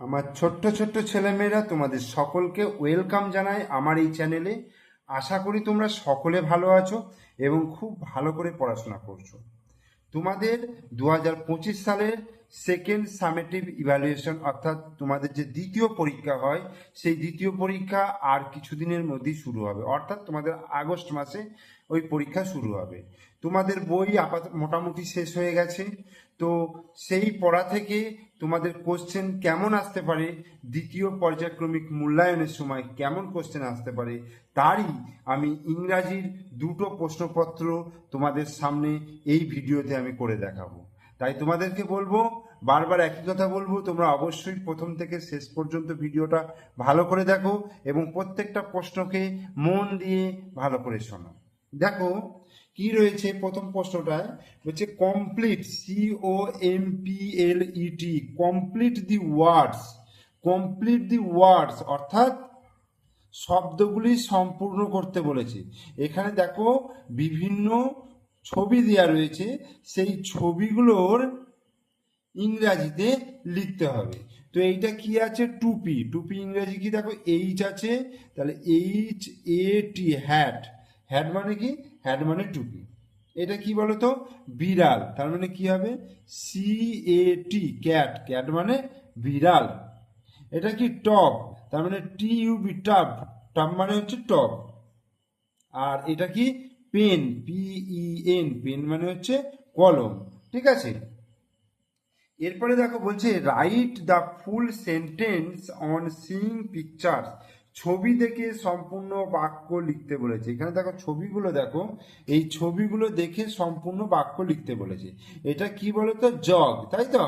আমার ছোট্ট ছোট্ট ছেলেমেয়েরা তোমাদের সকলকে ওয়েলকাম জানায় আমার এই চ্যানেলে। আশা করি তোমরা সকলে ভালো আছো এবং খুব ভালো করে পড়াশোনা করছ। তোমাদের দু হাজার পঁচিশ সালের সেকেন্ড সামেটিভ ইভ্যালুয়েশন অর্থাৎ তোমাদের যে দ্বিতীয় পরীক্ষা হয়, সেই দ্বিতীয় পরীক্ষা আর কিছুদিনের মধ্যেই শুরু হবে। অর্থাৎ তোমাদের আগস্ট মাসে ওই পরীক্ষা শুরু হবে। তোমাদের বই আপাত, মোটামুটি শেষ হয়ে গেছে। তো সেই পড়া থেকে তোমাদের কোশ্চেন কেমন আসতে পারে, দ্বিতীয় পর্যায়ক্রমিক মূল্যায়নের সময় কেমন কোশ্চেন আসতে পারে, তারই আমি ইংরাজির দুটো প্রশ্নপত্র তোমাদের সামনে এই ভিডিওতে আমি করে দেখাবো। তাই তোমাদেরকে বলব, বারবার একই কথা বলব, তোমরা অবশ্যই প্রথম থেকে শেষ পর্যন্ত ভিডিওটা ভালো করে দেখো এবং প্রত্যেকটা প্রশ্নকে মন দিয়ে ভালো করে শোনো। দেখো, কি রয়েছে প্রথম প্রশ্নটায় হচ্ছে complete C O M P L E T complete the words complete the words অর্থাৎ শব্দগুলি সম্পূর্ণ করতে বলেছে। এখানে দেখো, বিভিন্ন ছবি দেওয়া রয়েছে, সেই ছবিগুলোর ইংরাজিতে লিখতে হবে। তো এইটা কি আছে? টুপি। টুপি ইংরাজি কি? দেখো এইচ আছে, তাহলে H A T hat hat মানে কি? হ্যাট মানে টুপি। এটা কি বলতো? বিড়াল। তার মানে কি হবে? C A T cat cat মানে বিড়াল। এটা কি টপ তার মানে টি ইউবি টাব টাব মানে হচ্ছে টপ আর এটা কি? পেন পিই এন পেন মানে হচ্ছে কলম, ঠিক আছে? এরপরে দেখো বলছে write the full sentence on seeing pictures ছবি দেখে সম্পূর্ণ বাক্য লিখতে বলেছে। এখানে দেখো ছবিগুলো দেখো, এই ছবিগুলো দেখে সম্পূর্ণ বাক্য লিখতে বলেছে। এটা কি বলতো? জগ, তাই তো?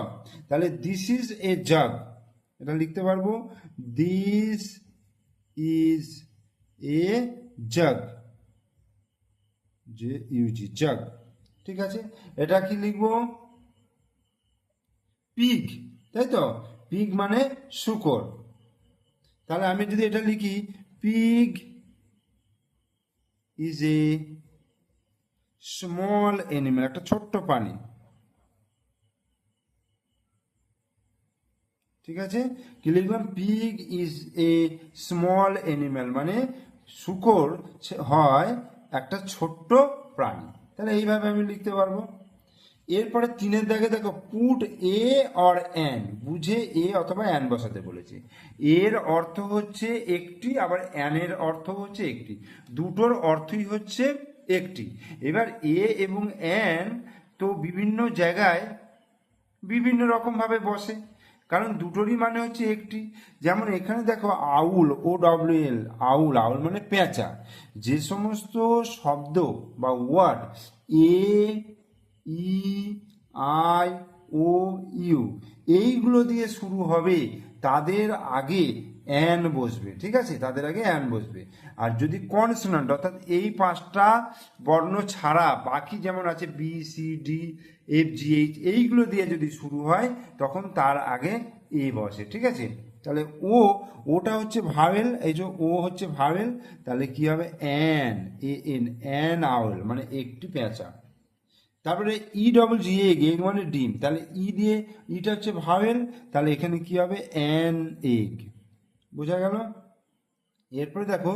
তাহলে দিস ইজ এ জগ এটা লিখতে পারব দিস ইজ এ জগ যে ইউজি জগ ঠিক আছে? এটা কি লিখব? পিগ তাই তো? পিগ মানে শুকর। তাহলে আমি যদি এটা লিখি pig is a small animal একটা ছোট্ট প্রাণী। ঠিক আছে? কি লিখলাম? Pig is a small animal মানে শুকর হয় একটা ছোট্ট প্রাণী। তাহলে এইভাবে আমি লিখতে পারব। এরপরে তিনের দাগে দেখো, পুট এ অর অ্যান বুঝে এ অথবা অ্যান বসাতে বলেছে। এর অর্থ হচ্ছে একটি, আবার অ্যানের অর্থ হচ্ছে একটি। দুটোর অর্থই হচ্ছে একটি। এবার এ এবং অ্যান তো বিভিন্ন জায়গায় বিভিন্ন রকমভাবে বসে। কারণ দুটোরই মানে হচ্ছে একটি। যেমন এখানে দেখো আউল ও ডব্লিউ এল আউল আউল মানে পেঁচা। যে সমস্ত শব্দ বা word A, E, I, O, U, এইগুলো দিয়ে শুরু হবে তাদের আগে অ্যান বসবে, ঠিক আছে? তাদের আগে অ্যান বসবে। আর যদি কনসোনান্ট অর্থাৎ এই পাঁচটা বর্ণ ছাড়া বাকি যেমন আছে B C D F G H এইগুলো দিয়ে যদি শুরু হয়, তখন তার আগে এ বসে, ঠিক আছে? তাহলে ও ওটা হচ্ছে ভাওয়েল এই যে ও হচ্ছে ভাওয়েল তাহলে কি হবে? An A N an owl মানে একটি পেঁচা। তারপরে E double G egg egg মানে ডিম। তাহলে ই দিয়ে ইটা হচ্ছে ভাওয়েল তাহলে এখানে কি হবে? অ্যান এগ বোঝা গেল? এরপরে দেখো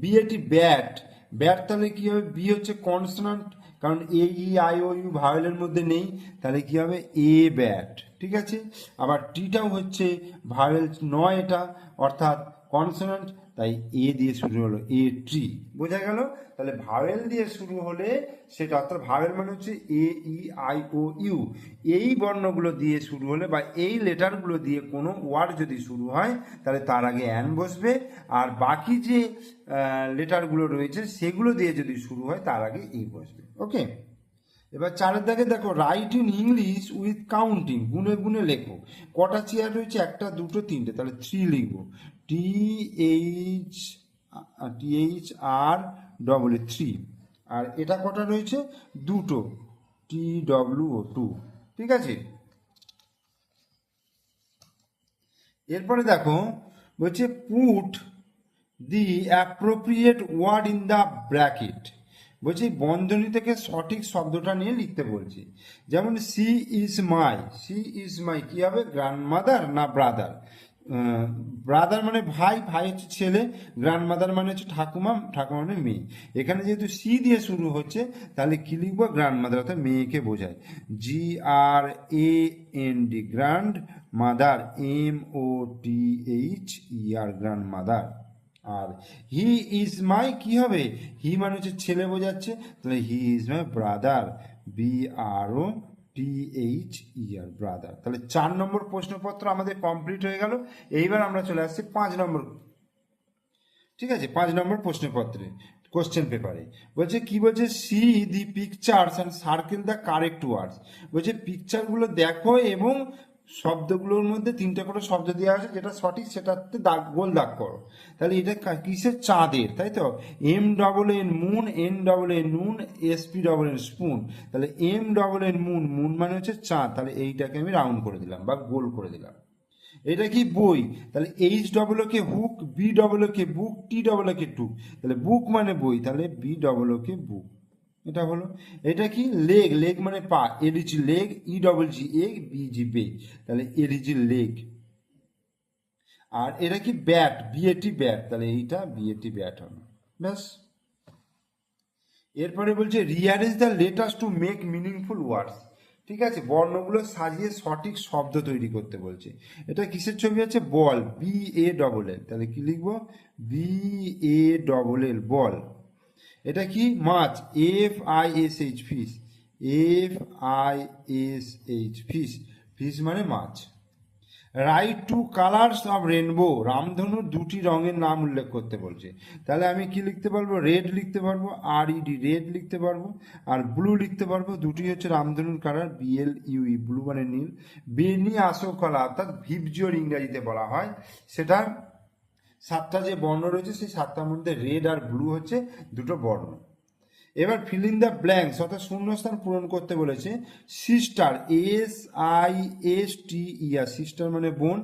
বি এটি ব্যাট ব্যাট তাহলে কি হবে? বি হচ্ছে কনসোনান্ট কারণ এ ই আই ও ইউ ভায়োলের মধ্যে নেই, তাহলে কি হবে? এ ব্যাট ঠিক আছে? আবার টিটাও হচ্ছে ভায়োল নয় এটা, অর্থাৎ কনসোনান্ট তাই এ দিয়ে শুরু হলো এ ট্রি বোঝা গেল? তাহলে ভাওয়েল দিয়ে শুরু হলে সেটা অর্থাৎ ভাওয়েল মানে হচ্ছে এ ই আই ও ইউ এই বর্ণগুলো দিয়ে শুরু হলে বা এই লেটারগুলো দিয়ে কোনো ওয়ার্ড যদি শুরু হয়, তাহলে তার আগে অ্যান বসবে। আর বাকি যে লেটারগুলো রয়েছে, সেগুলো দিয়ে যদি শুরু হয়, তার আগে ই বসবে। ওকে? এবার চারের দাগে দেখো write in English with counting গুনে গুনে লেখো। কটা চেয়ার রয়েছে? একটা, দুটো, তিনটে। তাহলে থ্রি লিখব। T H T H R double three আর এটা কটা রয়েছে? দুটো। টি ডব্লিউ টু ঠিক আছে? এরপরে দেখো, বলছে put the appropriate word in the bracket বলছি বন্ধনী থেকে সঠিক শব্দটা নিয়ে লিখতে বলছি। যেমন she is my she is my কি হবে? গ্র্যান্ডমাদার না ব্রাদার ব্রাদার মানে ভাই ভাই হচ্ছে ছেলে গ্র্যান্ড মাদার মানে হচ্ছে ঠাকুমা ঠাকুমা মানে মেয়ে। এখানে যেহেতু সি দিয়ে শুরু হচ্ছে, তাহলে কি লিখব? গ্র্যান্ড মাদার অর্থাৎ মেয়েকে বোঝায়। G R A N D grand mother M O T H E R grand mother R he is my কি হবে? হি মানে হচ্ছে ছেলে বোঝাচ্ছে, তাহলে he is my brother B R O T H E R brother তাহলে চার নম্বর প্রশ্নপত্র আমাদের কমপ্লিট হয়ে গেল। এইবার আমরা চলে আসছি পাঁচ নম্বর। ঠিক আছে, পাঁচ নম্বর প্রশ্নপত্রে কোশ্চেন পেপারে বলছে, কি বলছে see the pictures and circle the correct words বলছে পিকচারগুলো দেখো এবং শব্দগুলোর মধ্যে তিনটে করে শব্দ দেওয়া আছে, যেটা সঠিক সেটাতে দাগ, গোল দাগ করো। তাহলে এটা কিসের চাঁদের, তাই তো? M double N moon N double N noon S P double N spoon তাহলে M double N moon moon মানে হচ্ছে চাঁদ। তাহলে এইটাকে আমি রাউন্ড করে দিলাম বা গোল করে দিলাম। এটা কি বই? তাহলে H double K hook B double K book T double K took তাহলে বুক মানে বই। তাহলে বি ডবল কে বুক এটা হলো, এটা কি লেগ লেগ মানে পা L G leg E double G A B G beg তাহলে এল জি লেগ। আর এটা কি ব্যাট বিএটি ব্যাট তাহলে এইটা বিএটি ব্যাট হবে, ব্যাস। এরপরে বলছে rearrange the letters to make meaningful words ঠিক আছে? বর্ণগুলো সাজিয়ে সঠিক শব্দ তৈরি করতে বলছে। এটা কিসের ছবি আছে বল বি এ ডবল এল তাহলে কি লিখব? B A double L ball. এটা কি? মাছ। F I S H fish F I S H fish fish মানে মাছ। Write two colours of rainbow রামধনুর দুটি রঙের নাম উল্লেখ করতে বলছে। তাহলে আমি কি লিখতে পারব? রেড লিখতে পারব আর ইডি রেড লিখতে পারব, আর ব্লু লিখতে পারব। দুটি হচ্ছে রামধনুর colour B L U E blue মানে নীল। বেনি আসো কলা অর্থাৎ ভিপজিওর ইংরাজিতে বলা হয়। সেটা সাতটা যে বর্ণ রয়েছে, সেই সাতটার মধ্যে রেড আর ব্লু হচ্ছে দুটো বর্ণ। এবার ফিল ইন দ্য ব্ল্যাঙ্কস অর্থাৎ শূন্যস্থান পূরণ করতে বলেছে sister S I S T E R sister মানে বোন,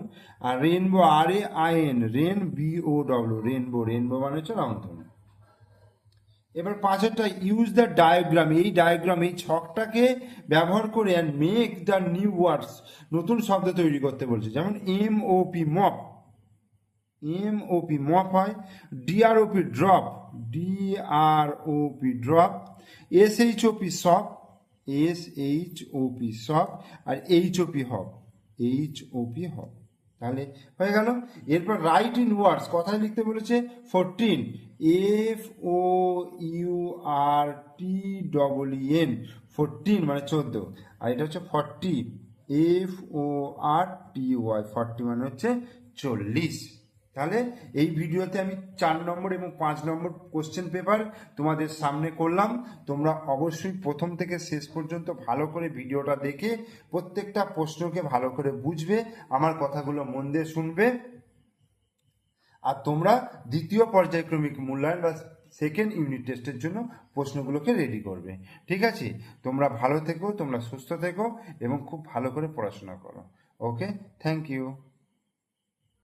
আর rainbow R A I N rain B O W rainbow rainbow মানে হচ্ছে রামধনু এবার পাঁচেরটা ইউজ দ্য ডায়াগ্রাম এই ডায়াগ্রাম এই ছকটাকে ব্যবহার করে and make the new words নতুন শব্দ তৈরি করতে বলছে, যেমন M O P mop M O P mop হয় D R O P drop D R O P drop S H O P shop S H O P shop আর H O P hop H O P হব তাহলে হয়ে গেল। এরপর right in words কথায় লিখতে বলেছে fourteen F O U R T double N fourteen মানে চোদ্দ। আর এটা হচ্ছে forty F O R T Y forty মানে হচ্ছে চল্লিশ। তাহলে এই ভিডিওতে আমি চার নম্বর এবং পাঁচ নম্বর কোশ্চেন পেপার তোমাদের সামনে করলাম। তোমরা অবশ্যই প্রথম থেকে শেষ পর্যন্ত ভালো করে ভিডিওটা দেখে প্রত্যেকটা প্রশ্নকে ভালো করে বুঝবে, আমার কথাগুলো মন দিয়ে শুনবে। আর তোমরা দ্বিতীয় পর্যায়ক্রমিক মূল্যায়ন বা সেকেন্ড ইউনিট টেস্টের জন্য প্রশ্নগুলোকে রেডি করবে। ঠিক আছে? তোমরা ভালো থেকো, তোমরা সুস্থ থেকো এবং খুব ভালো করে পড়াশোনা করো। Okay thank you